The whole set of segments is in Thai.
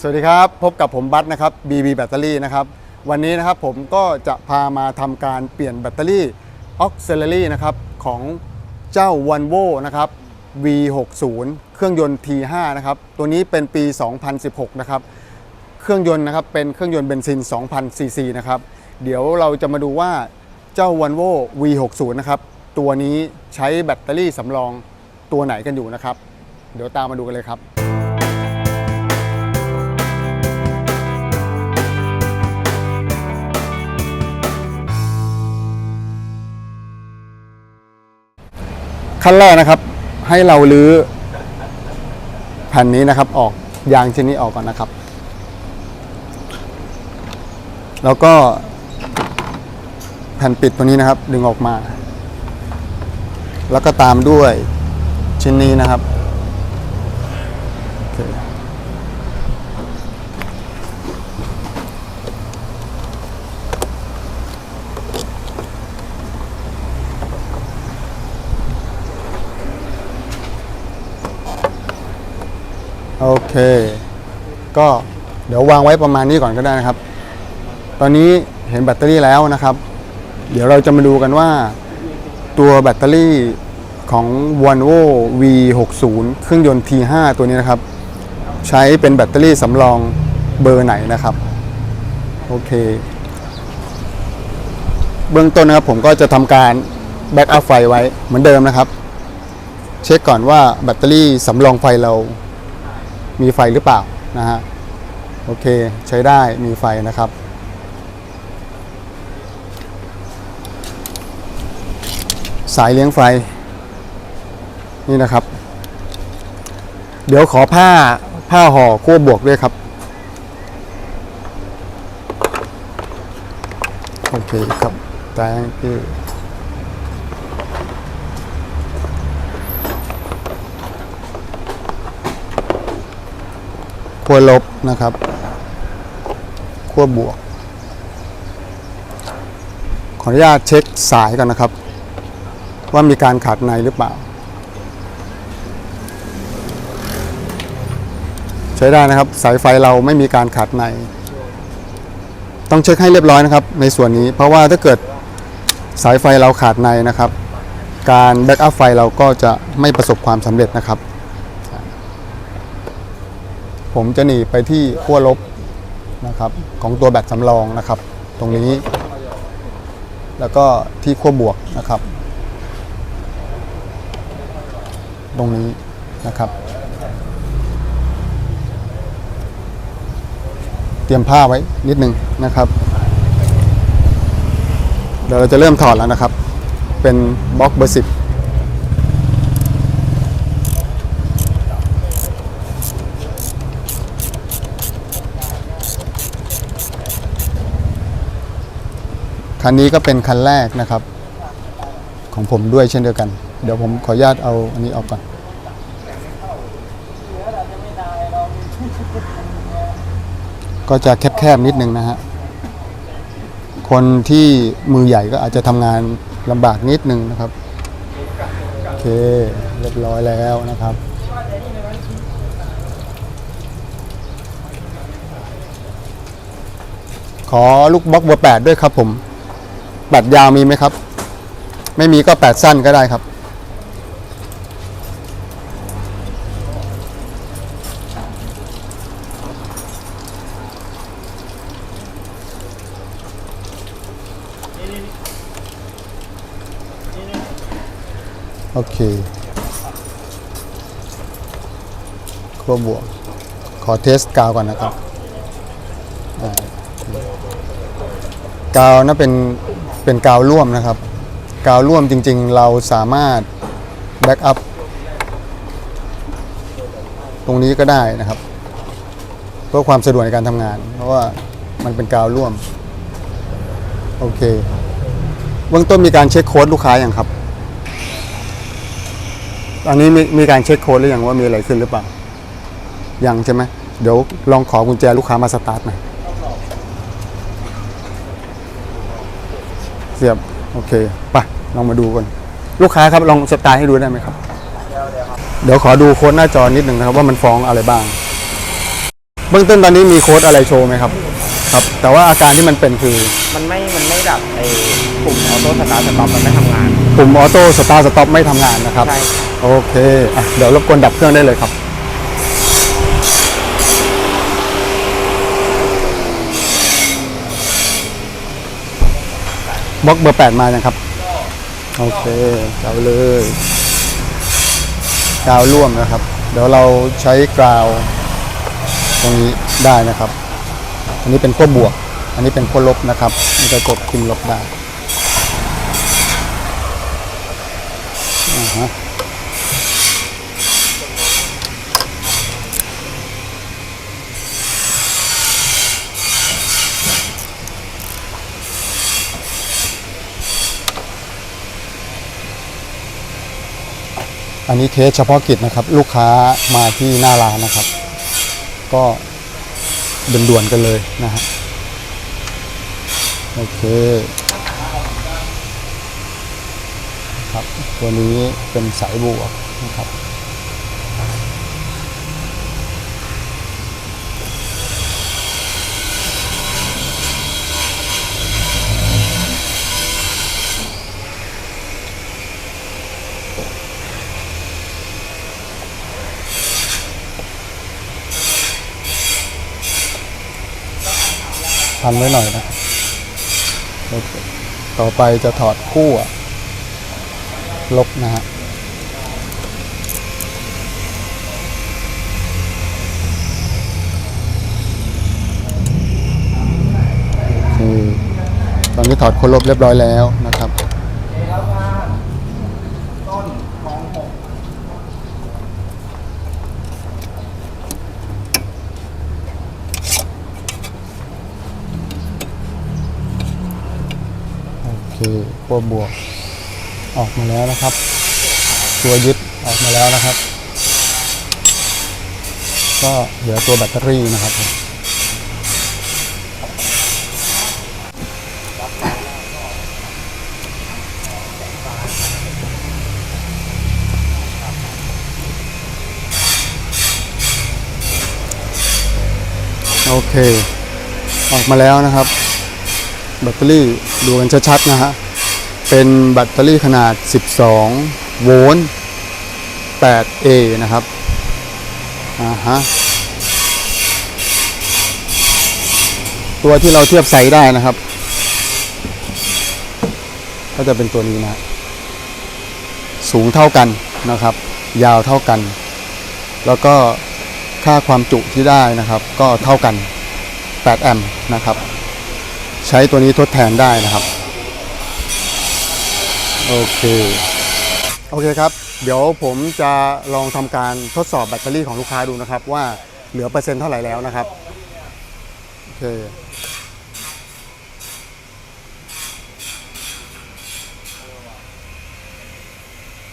สวัสดีครับ พบกับผมบัตนะครับ BB แบตเตอรี่นะครับ วันนี้นะครับผมก็จะพามาทำการเปลี่ยนแบตเตอรี่ Auxiliary นะครับของเจ้า v o l v o นะครับ V60 เครื่องยนต์ T5 นะครับ ตัวนี้เป็นปี 2016 นะครับ เครื่องยนต์นะครับเป็นเครื่องยนต์เบนซิน 2,000 ซีซีนะครับ เดี๋ยวเราจะมาดูว่าเจ้า v o l v o V60 นะครับ ตัวนี้ใช้แบตเตอรี่สำรองตัวไหนกันอยู่นะครับ เดี๋ยวตามมาดูกันเลยครับ ขั้นแรกนะครับ ให้เราลื้อแผ่นนี้นะครับ ออกยางชิ้นนี้ออกก่อนนะครับ แล้วก็แผ่นปิดตัวนี้นะครับ ดึงออกมา แล้วก็ตามด้วยชิ้นนี้นะครับ โอเค ก็เดี๋ยววางไว้ประมาณนี้ก่อนก็ได้นะครับ ตอนนี้เห็นแบตเตอรี่แล้วนะครับ เดี๋ยวเราจะมาดูกันว่า ตัวแบตเตอรี่ของ v o l v o V60 เครื่องยนต์ T5 ตัวนี้นะครับ ใช้เป็นแบตเตอรี่สำรองเบอร์ไหนนะครับ โอเค เบื้องต้นนะครับผมก็จะทำการแบ็กอัพไฟไว้เหมือนเดิมนะครับ เช็คก่อนว่าแบตเตอรี่สำรองไฟเรา มีไฟหรือเปล่านะฮะโอเคใช้ได้มีไฟนะครับสายเลี้ยงไฟ นี่นะครับ เดี๋ยวขอผ้าผ้าห่อขั้วบวกด้วยครับ โอเคครับ thank you ขั้วลบนะครับขั้วบวก ขออนุญาตเช็คสายก่อนนะครับ ว่ามีการขาดในหรือเปล่า ใช้ได้นะครับสายไฟเราไม่มีการขาดใน ต้องเช็คให้เรียบร้อยนะครับ ในส่วนนี้เพราะว่าถ้าเกิดสายไฟเราขาดในนะครับ การแบ็กอัพไฟเราก็จะไม่ประสบความสำเร็จนะครับ ผมจะหนีไปที่ขั้วลบนะครับของตัวแบตสำรองนะครับ ตรงนี้ แล้วก็ที่ขั้วบวกนะครับ ตรงนี้นะครับ เตรียมผ้าไว้นิดนึงนะครับ เดี๋ยวเราจะเริ่มถอดแล้วนะครับ เป็นบล็อกเบอร์สิบ คันนี้ก็เป็นคันแรกนะครับ ของผมด้วยเช่นเดียวกัน เดี๋ยวผมขออนุญาตเอาอันนี้ออกก่อน ก็จะแคบๆนิดนึงนะฮะ คนที่มือใหญ่ก็อาจจะทำงานลำบากนิดนึงนะครับ โอเค เรียบร้อยแล้วนะครับขอลูกบล็อกเบอร์แปดด้วยครับผม แบตยาวมีไหมครับ ไม่มีก็แปดสั้นก็ได้ครับ โอเคขั้วบวก ขอเทสกาวก่อนนะครับกาวนะเป็น เป็นกาวร่วมนะครับ กาวร่วมจริง ๆ เราสามารถแบ็กอัพตรงนี้ก็ได้นะครับ เพื่อความสะดวกในการทำงาน เพราะว่ามันเป็นกาวร่วม โอเคเบื้องต้นมีการเช็คโค้ดลูกค้าอย่างครับ อันนี้มีมีการเช็คโค้ดหรือยังว่ามีอะไรขึ้นหรือเปล่า ยังใช่ไหมเดี๋ยวลองขอกุญแจลูกค้ามาสตาร์ทหน่อยเสียบ โอเคไปลองมาดูกันลูกค้าครับลองสตาร์ทให้ดูได้ไหมครับ เดี๋ยวขอดูโค้ดหน้าจอนิดหนึ่งนะครับว่ามันฟ้องอะไรบ้าง เบื้องต้นตอนนี้มีโค้ดอะไรโชว์ไหมครับ ครับ แต่ว่าอาการที่มันเป็นคือมันไม่ มันไม่ดับไอ้ปุ่มออโต้สตาร์ทสต็อปมันไม่ทำงาน ปุ่มออโต้สตาร์สต็อปไม่ทำงานนะครับ ใช่ โอเคอะเดี๋ยวรบกวนดับเครื่องได้เลยครับ บล็อกเบอร์แปดมานะครับ โอเคเจ้าเลยกาวร่วมนะครับ เดี๋ยวเราใช้กราว ตรงนี้ได้นะครับ อันนี้เป็นขั้วบวก อันนี้เป็นขั้วลบนะครับมันจะกดพิมพ์ลบได้อ่าฮะ อันนี้เทสเฉพาะกิจนะครับ ลูกค้ามาที่หน้าร้านนะครับ ก็ด่วนๆกันเลยนะฮะโอเคครับตัวนี้เป็นสายบวกนะครับ พันไว้หน่อยนะ ต่อไปจะถอดคู่ลบนะฮะโอเคตอนนี้ถอดคนลบเรียบร้อยแล้วนะครับ โอ เคขั้วบวกออกมาแล้วนะครับ ตัวยึดออกมาแล้วนะครับ ก็เหลือตัวแบตเตอรี่นะครับโอเค ออกมาแล้วนะครับ แบตเตอรี่ดูกันชัดๆนะฮะ เป็นแบตเตอรี่ขนาด 12 โวลต์ 8A นะครับ อ่าฮะ ตัวที่เราเทียบไซส์ได้นะครับ ก็จะเป็นตัวนี้นะ สูงเท่ากันนะครับ ยาวเท่ากัน แล้วก็ค่าความจุที่ได้นะครับ ก็เท่ากัน 8 แอมป์นะครับ ใช้ตัวนี้ทดแทนได้นะครับ โอเค โอเคครับ เดี๋ยวผมจะลองทำการทดสอบแบตเตอรี่ของลูกค้าดูนะครับ ว่าเหลือเปอร์เซ็นต์เท่าไหร่แล้วนะครับ โอเค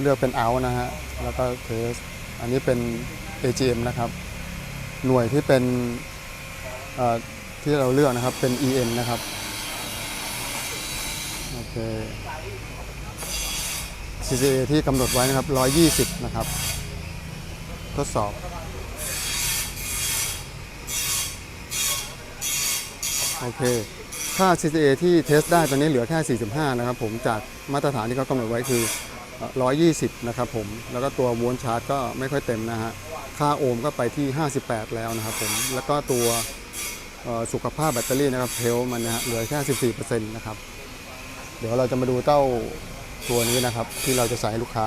เลือกเป็นเอานะฮะ แล้วก็เทส อันนี้เป็น AGM นะครับ หน่วยที่เป็นที่เราเลือกนะครับ เป็น EM นะครับ โอเค CCA ที่กำหนดไว้นะครับ 120 นะครับ ทดสอบ โอเค ค่า CCA ที่เทสได้ตอนนี้เหลือแค่ 45 นะครับผมจากมาตรฐานที่เขากำหนดไว้คือ 120 นะครับผม แล้วก็ตัวโวลต์ชาร์จก็ไม่ค่อยเต็มนะฮะ ค่าโอห์มก็ไปที่ 58 แล้วนะครับผม แล้วก็ตัวสุขภาพแบตเตอรี่นะครับเทลมันนะฮะเหลือแค่ 14%นะครับ เดี๋ยวเราจะมาดูเจ้า ตัวนี้นะครับ ที่เราจะใส่ให้ลูกค้า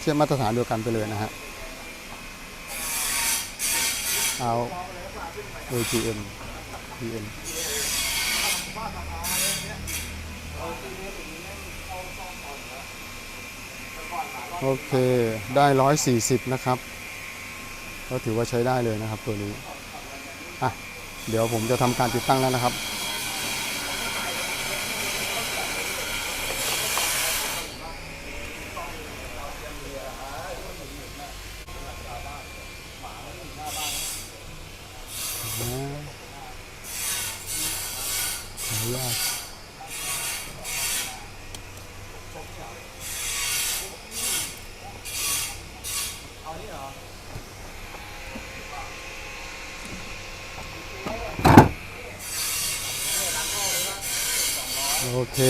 เทียบมาตรฐานเดียวกันไปเลยนะฮะเอา ATM PM โอเค ได้ 140 นะครับ ก็ถือว่าใช้ได้เลยนะครับตัวนี้ เดี๋ยวผมจะทำการติดตั้งแล้วนะครับขออนุญาต เค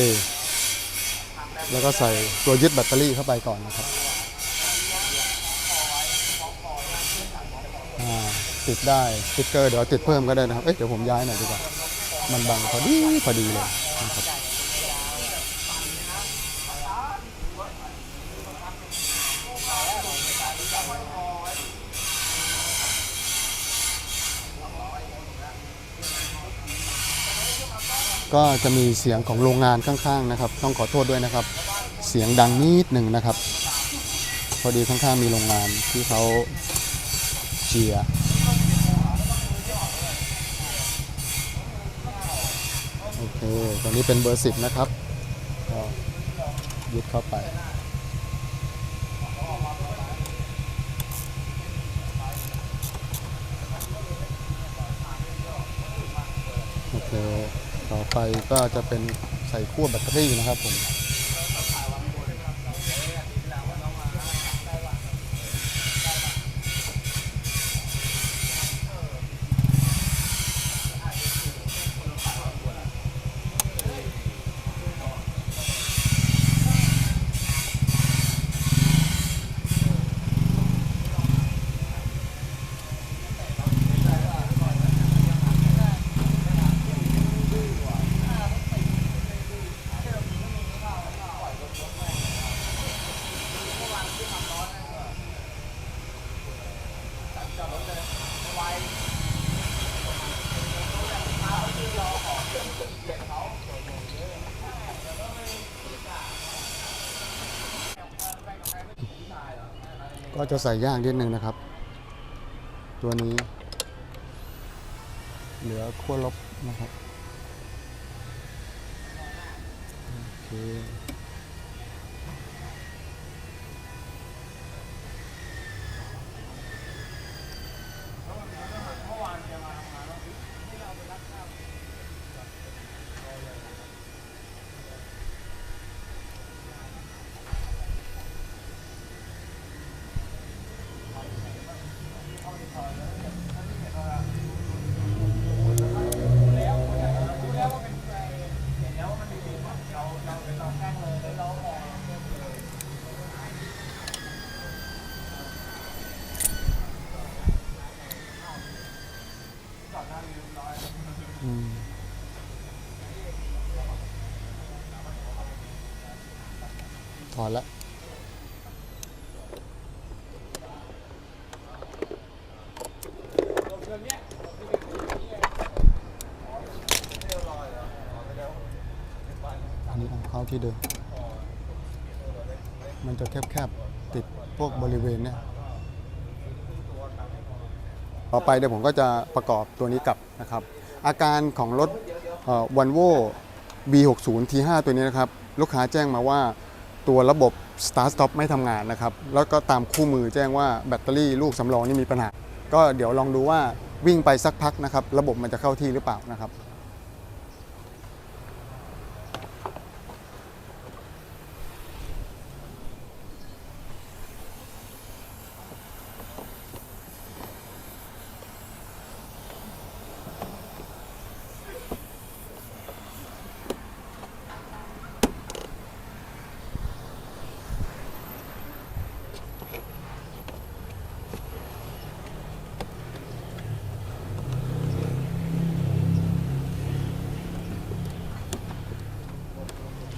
แล้ว ก็ใส่ตัวยึดแบตเตอรี่เข้าไปก่อนนะครับอ่าติดได้สติ๊กเกอร์เดี๋ยวติดเพิ่มก็ได้นะครับ เอ๊ะเดี๋ยวผมย้ายหน่อยดีกว่า มันบังพอดีพอดีเลยนะครับก็จะมีเสียงของโรงงานข้างๆนะครับ ต้องขอโทษด้วยนะครับ เสียงดังนิดหนึ่งนะครับ พอดีข้างๆมีโรงงานที่เขาเชียร์โอเคตอนนี้เป็นเบอร์สิบนะครับก็ยึดเข้าไปโอเคต่อไปก็จะเป็นใส่ขั้วแบตเตอรี่นะครับผม ก็จะใส่ย่างนิดนึงนะครับ ตัวนี้ เหลือขั้วลบนะครับโอเค อละอันนี้เอาเขาที่เดิมมันจะแคบๆ ติดพวกบริเวณเนี่ยต่อไปเดี๋ยวผมก็จะประกอบตัวนี้กลับนะครับ อาการของรถวันโว่ B60 T5 ตัวนี้นะครับ ลูกค้าแจ้งมาว่า ตัวระบบ Start Stop ไม่ทำงานนะครับ แล้วก็ตามคู่มือแจ้งว่าแบตเตอรี่ลูกสำรองนี่มีปัญหา ก็เดี๋ยวลองดูว่าวิ่งไปสักพักนะครับ ระบบมันจะเข้าที่หรือเปล่านะครับ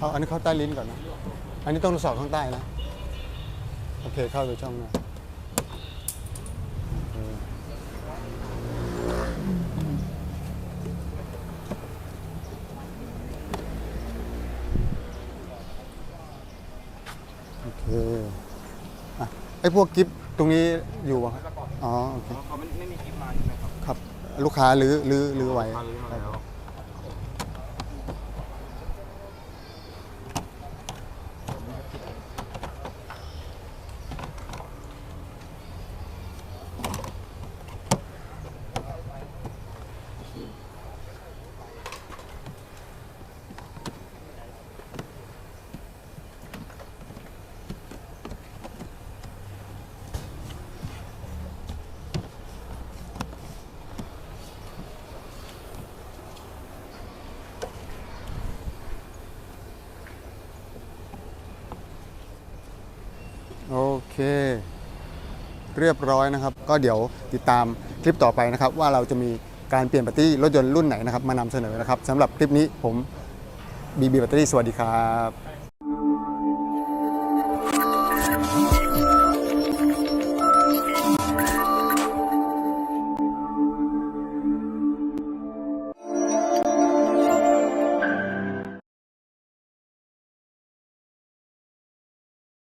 เอาอันนี้เข้าใต้ลิ้นก่อนนะ อันนี้ต้องสอดข้างใต้นะ โอเคเข้าไปช่องนะโอเคโอเคอะไอ้พวกกิฟต์ตรงนี้อยู่อะครับอ๋อโอเค เขาไม่ไม่มีคลิปมาใช่ไหมครับ ครับ ลูกค้าลื้อลื้อลื้อไว้พาลื้อมาแล้ว โเรียบร้อยนะครับ ก็เดี๋ยวติดตามคลิปต่อไปนะครับ ว่าเราจะมีการเปลี่ยนแบตเตอรี่รถยนต์รุ่นไหนนะครับ มานำเสนอนะครับสำหรับคลิปนี้ผมบีบีแบตเตอรี่สวัสดีครับ